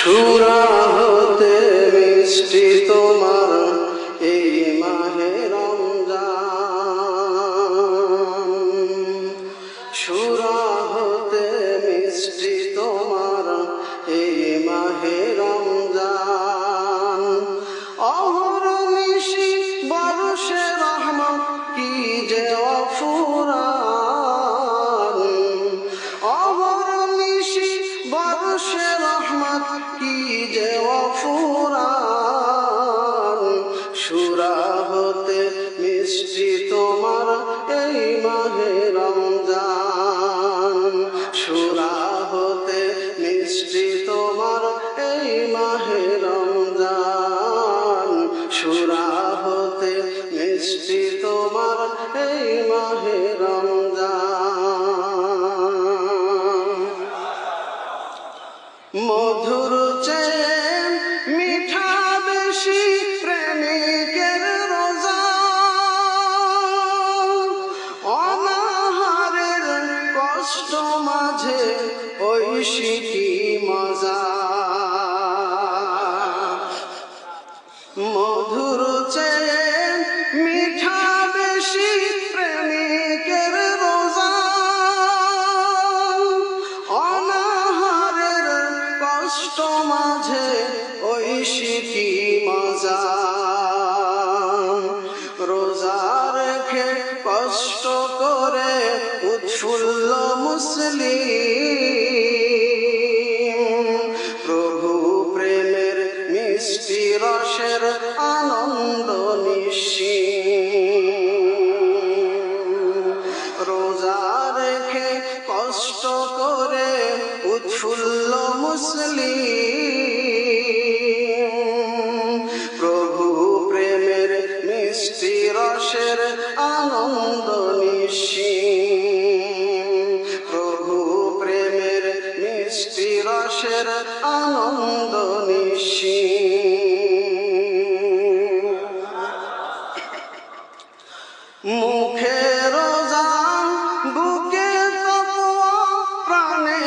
সুরা মিষ্টি তোমার এই মাহে রমজান। সুরা হতে মিষ্টি কি যে অফুরান সুরা হতে মিষ্টি তোমার এই মাহে রমজান। সুরা হতে মিষ্টি তোমার এই মাহে রমজান। সুরা হতে মিষ্টি তোমার এই মাহে রমজান। মধুর কষ্ট মাঝে ঐশিকি মজা। মধুর চেন, মিঠা বেশি প্রেমিকের রোজা। অনাহারের কষ্ট মাঝে ঐশিকি মজা। রোজা রেখে কষ্ট মুসলিম। প্রভু প্রেমের মিষ্টি রসের আনন্দ নিশ্চিম রোজা রেখে কষ্ট করে উৎফুল্ল মুসলিম। প্রভু প্রেমের মিষ্টি রসের আনন্দ রসের আনন্দ নিশ্চিম মুখে রোজা বুকে তপোয়া প্রাণে